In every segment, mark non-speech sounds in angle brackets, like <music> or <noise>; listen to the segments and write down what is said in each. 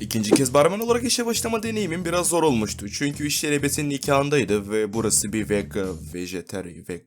İkinci kez barman olarak işe başlama deneyimim biraz zor olmuştu. Çünkü iş yeri Ebe'sinin nikahındaydı ve burası bir vega, vegetarian, veg...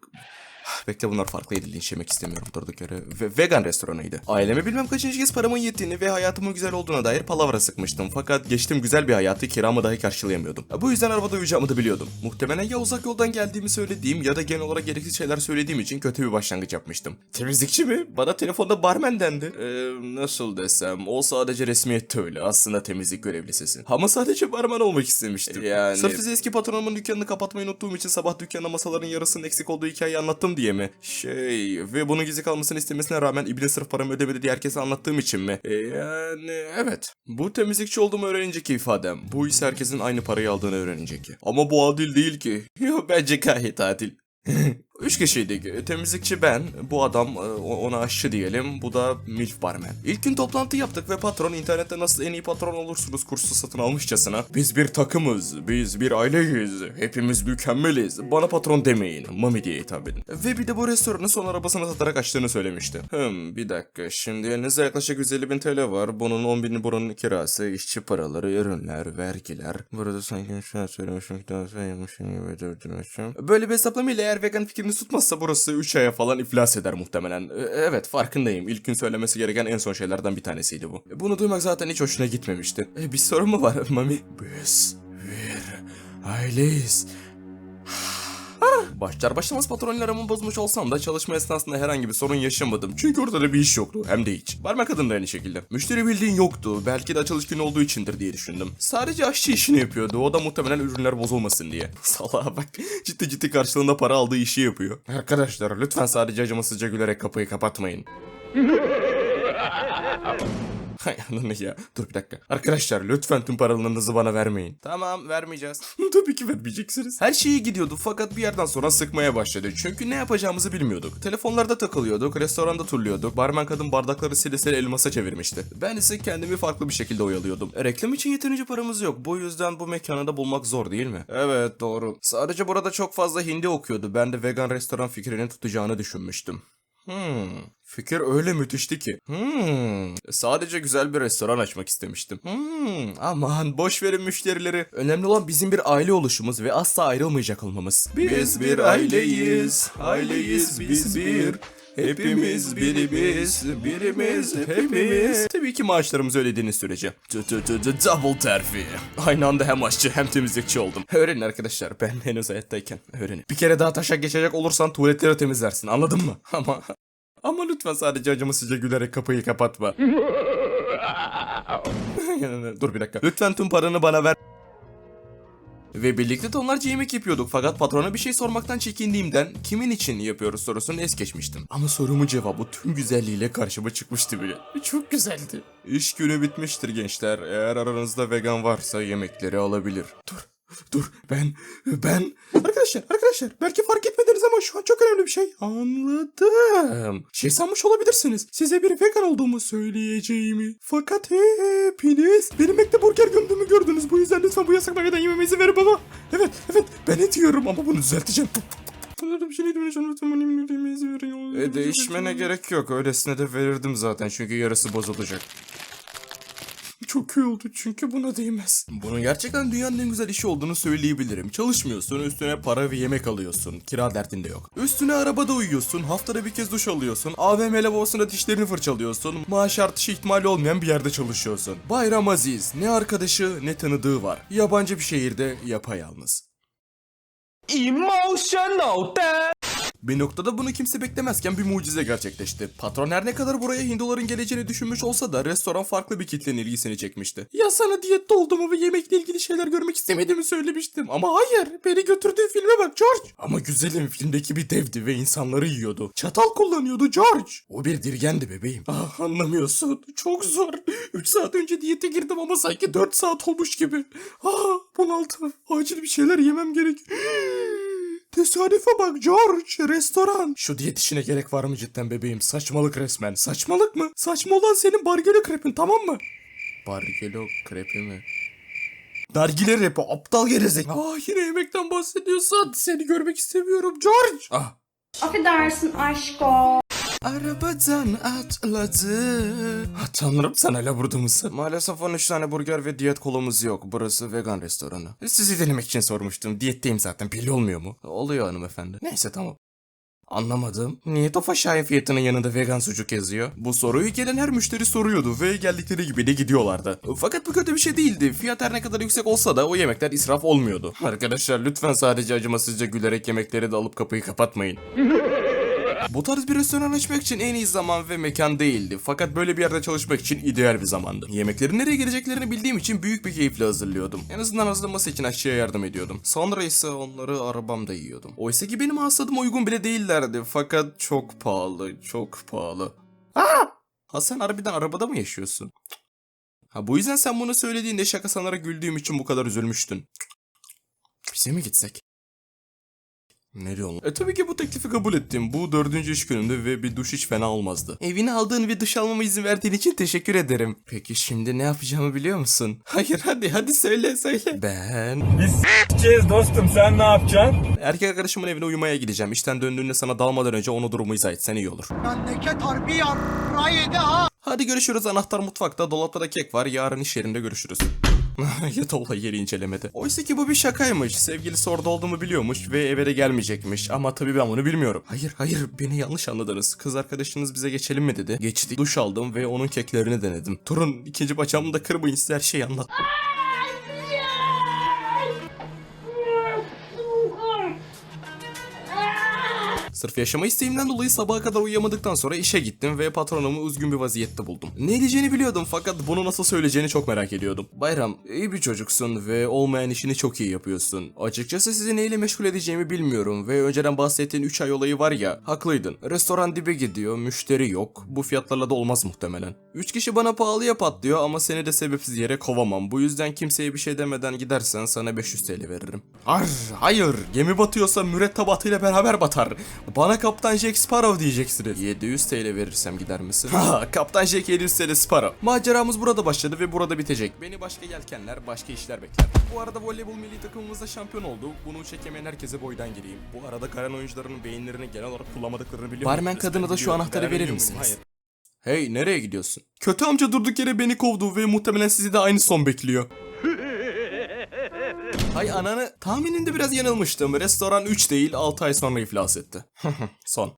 Bekle bunlar farklıydı linç yemek istemiyorum durduk yere. Ve vegan restoranıydı. Aileme bilmem kaçıncı kez paramın yettiğini ve hayatımın güzel olduğuna dair palavra sıkmıştım. Fakat geçtim güzel bir hayatı kiramı dahi karşılayamıyordum. Bu yüzden arabada uyuyacağımı da biliyordum. Muhtemelen ya uzak yoldan geldiğimi söylediğim ya da genel olarak gereksiz şeyler söylediğim için kötü bir başlangıç yapmıştım. Temizlikçi mi? Bana telefonda barmen dendi. Ee, nasıl desem o sadece resmiyette öyle. Aslında temizlik görevlisisin. Ama sadece barmen olmak istemiştim. Yani... Sırf size eski patronumun dükkanını kapatmayı unuttuğum için sabah dükkanda masaların yarısının eksik olduğu hikayeyi anlattım diye mi? Şey ve bunun gizli kalmasını istemesine rağmen İbni sırf paramı ödemedi diye herkese anlattığım için mi? E, yani evet. Bu temizlikçi olduğumu öğrenince ifadem. Bu ise herkesin aynı parayı aldığını öğrenince ki. Ama bu adil değil ki. <laughs> Yo bence gayet adil. <laughs> Üç kişiydik. Temizlikçi ben, bu adam e, ona aşçı diyelim, bu da milf barmen. İlk gün toplantı yaptık ve patron internette nasıl en iyi patron olursunuz kursu satın almışçasına. Biz bir takımız, biz bir aileyiz, hepimiz mükemmeliz. Bana patron demeyin, mami diye hitap edin. Ve bir de bu restoranı son arabasını satarak açtığını söylemişti. Hım bir dakika, şimdi elinizde yaklaşık 150 bin TL var. Bunun 10 bini buranın kirası, işçi paraları, ürünler, vergiler. Burada sanki şu an söylemişim, daha saymışım gibi durdurmuşum. Böyle bir hesaplamayla eğer vegan fikrini tutmazsa burası 3 aya falan iflas eder muhtemelen. E, Evet farkındayım. İlk gün söylemesi gereken en son şeylerden bir tanesiydi bu. E, Bunu duymak zaten hiç hoşuna gitmemişti. E, bir sorun mu var <laughs> Mami? Biz bir aileyiz. Başlar başlamaz patronlarımı bozmuş olsam da çalışma esnasında herhangi bir sorun yaşamadım. Çünkü ortada bir iş yoktu. Hem de hiç. Barmen kadın da aynı şekilde. Müşteri bildiğin yoktu. Belki de açılış günü olduğu içindir diye düşündüm. Sadece aşçı işini yapıyordu. O da muhtemelen ürünler bozulmasın diye. <laughs> Salaha bak. Ciddi ciddi karşılığında para aldığı işi yapıyor. Arkadaşlar lütfen sadece acımasızca gülerek kapıyı kapatmayın. <laughs> <laughs> Hay ananı ya. Dur bir dakika. Arkadaşlar lütfen tüm paralarınızı bana vermeyin. Tamam vermeyeceğiz. <laughs> Tabii ki vermeyeceksiniz. Her şey iyi gidiyordu fakat bir yerden sonra sıkmaya başladı. Çünkü ne yapacağımızı bilmiyorduk. Telefonlarda takılıyorduk, restoranda turluyorduk. Barmen kadın bardakları silesile elmasa çevirmişti. Ben ise kendimi farklı bir şekilde oyalıyordum. Reklam için yeterince paramız yok. Bu yüzden bu mekanı da bulmak zor değil mi? Evet doğru. Sadece burada çok fazla hindi okuyordu. Ben de vegan restoran fikrini tutacağını düşünmüştüm. Hmm. Fikir öyle müthişti ki. Hmm. Sadece güzel bir restoran açmak istemiştim. Hmm. Aman boş verin müşterileri. Önemli olan bizim bir aile oluşumuz ve asla ayrılmayacak olmamız. Biz bir aileyiz. Aileyiz biz bir. Hepimiz birimiz, birimiz, hepimiz. Tabii ki maaşlarımızı ödediğiniz sürece. Double terfi. Aynı anda hem aşçı hem temizlikçi oldum. Öğrenin arkadaşlar ben henüz hayattayken öğrenin. Bir kere daha taşa geçecek olursan tuvaletleri temizlersin anladın mı? <laughs> Ama ama lütfen sadece acımasızca gülerek kapıyı kapatma. <laughs> <laughs> Dur bir dakika. Lütfen tüm paranı bana ver. Ve birlikte tonlarca yemek yapıyorduk fakat patrona bir şey sormaktan çekindiğimden kimin için yapıyoruz sorusunu es geçmiştim. Ama sorumun cevabı tüm güzelliğiyle karşıma çıkmıştı bile. Çok güzeldi. İş günü bitmiştir gençler. Eğer aranızda vegan varsa yemekleri alabilir. Dur. Dur ben ben arkadaşlar arkadaşlar belki fark etmediniz ama şu an çok önemli bir şey anladım. Şey sanmış olabilirsiniz size bir vegan olduğumu söyleyeceğimi. Fakat hepiniz benim Mac'te burger gömdüğümü gördünüz. Lütfen bu yasak bölgeden yememe izin verin baba. Evet evet ben et ama bunu düzelteceğim. Sanırım bir şey neydi lütfen bana yememe izin verin. E, değişmene gerek yok öylesine de verirdim zaten çünkü yarısı bozulacak. Çok iyi oldu çünkü buna değmez. Bunun gerçekten dünyanın en güzel işi olduğunu söyleyebilirim. Çalışmıyorsun, üstüne para ve yemek alıyorsun. Kira derdin de yok. Üstüne arabada uyuyorsun, haftada bir kez duş alıyorsun. AVM lavabosunda dişlerini fırçalıyorsun. Maaş artışı ihtimali olmayan bir yerde çalışıyorsun. Bayram Aziz, ne arkadaşı ne tanıdığı var. Yabancı bir şehirde yapayalnız. Emotional damage. Bir noktada bunu kimse beklemezken bir mucize gerçekleşti. Patron her ne kadar buraya Hinduların geleceğini düşünmüş olsa da restoran farklı bir kitlenin ilgisini çekmişti. Ya sana diyette olduğumu ve yemekle ilgili şeyler görmek istemediğimi söylemiştim. Ama hayır, beni götürdüğü filme bak George. Ama güzelim filmdeki bir devdi ve insanları yiyordu. Çatal kullanıyordu George. O bir dirgendi bebeğim. Ah anlamıyorsun. Çok zor. 3 saat önce diyete girdim ama sanki 4 saat olmuş gibi. Ah bunaltım. Acil bir şeyler yemem gerek. Tesadüfe bak George, restoran. Şu diyet işine gerek var mı cidden bebeğim? Saçmalık resmen. Saçmalık mı? Saçma olan senin bargelo krepin tamam mı? Bargelo krepi mi? Nargile repi aptal gerizek. Ah yine yemekten bahsediyorsan seni görmek istemiyorum George. Ah Affedersin aşko. Arabadan atladı. Ha, tanrım sen hala burada mısın? Maalesef 13 tane burger ve diyet kolumuz yok. Burası vegan restoranı. Sizi denemek için sormuştum. Diyetteyim zaten belli olmuyor mu? Oluyor hanımefendi. Neyse tamam. Anlamadım. Niye Tofa Şahin fiyatının yanında vegan sucuk yazıyor? Bu soruyu gelen her müşteri soruyordu ve geldikleri gibi de gidiyorlardı. Fakat bu kötü bir şey değildi. Fiyat her ne kadar yüksek olsa da o yemekler israf olmuyordu. Arkadaşlar lütfen sadece acımasızca gülerek yemekleri de alıp kapıyı kapatmayın. <laughs> <laughs> Bu tarz bir restoran açmak için en iyi zaman ve mekan değildi. Fakat böyle bir yerde çalışmak için ideal bir zamandı. Yemeklerin nereye geleceklerini bildiğim için büyük bir keyifle hazırlıyordum. En azından hazırlaması için aşçıya yardım ediyordum. Sonra ise onları arabamda yiyordum. Oysa ki benim hastalığıma uygun bile değillerdi. Fakat çok pahalı, çok pahalı. Aa! Ha sen harbiden arabada mı yaşıyorsun? Ha bu yüzden sen bunu söylediğinde şaka sanarak güldüğüm için bu kadar üzülmüştün. Bize mi gitsek? Ne diyorsun? E tabii ki bu teklifi kabul ettim. Bu dördüncü iş günümde ve bir duş hiç fena olmazdı. Evini aldığın ve duş almama izin verdiğin için teşekkür ederim. Peki şimdi ne yapacağımı biliyor musun? <laughs> Hayır hadi hadi söyle söyle. Ben Gideceğiz dostum sen ne yapacaksın? erkek arkadaşımın evine uyumaya gideceğim. İşten döndüğünde sana dalmadan önce onu durumu izah etsen iyi olur. Memleket harbi yarrağı yedi ha. Hadi görüşürüz anahtar mutfakta dolapta da kek var yarın iş yerinde görüşürüz. <laughs> ya da olay yeri incelemede. Oysa ki bu bir şakaymış. Sevgilisi orada olduğumu biliyormuş ve eve de gelmeyecekmiş. Ama tabii ben bunu bilmiyorum. Hayır hayır beni yanlış anladınız. Kız arkadaşınız bize geçelim mi dedi. Geçtik. Duş aldım ve onun keklerini denedim. Turun ikinci bacağımı da kırmayın size her şeyi anlat. Sırf yaşama isteğimden dolayı sabaha kadar uyuyamadıktan sonra işe gittim ve patronumu üzgün bir vaziyette buldum. Ne diyeceğini biliyordum fakat bunu nasıl söyleyeceğini çok merak ediyordum. Bayram, iyi bir çocuksun ve olmayan işini çok iyi yapıyorsun. Açıkçası sizi neyle meşgul edeceğimi bilmiyorum ve önceden bahsettiğin 3 ay olayı var ya, haklıydın. Restoran dibe gidiyor, müşteri yok. Bu fiyatlarla da olmaz muhtemelen. 3 kişi bana pahalıya patlıyor ama seni de sebepsiz yere kovamam. Bu yüzden kimseye bir şey demeden gidersen sana 500 TL veririm. Ar, hayır. Gemi batıyorsa mürettebatıyla beraber batar. Bana Kaptan Jack Sparrow diyeceksiniz. 700 TL verirsem gider misin? Ha, Kaptan Jack 700 TL Sparrow. Maceramız burada başladı ve burada bitecek. Beni başka yelkenler, başka işler bekler. Bu arada voleybol milli takımımızda şampiyon oldu. Bunu çekemeyen herkese boydan gireyim. Bu arada karan oyuncuların beyinlerini genel olarak kullanmadıklarını biliyorum. Barmen kadına da şu anahtarı verir misiniz? Hayır. Hey nereye gidiyorsun? Kötü amca durduk yere beni kovdu ve muhtemelen sizi de aynı son bekliyor. Hay ananı tahmininde biraz yanılmıştım. Restoran 3 değil 6 ay sonra iflas etti. <laughs> son.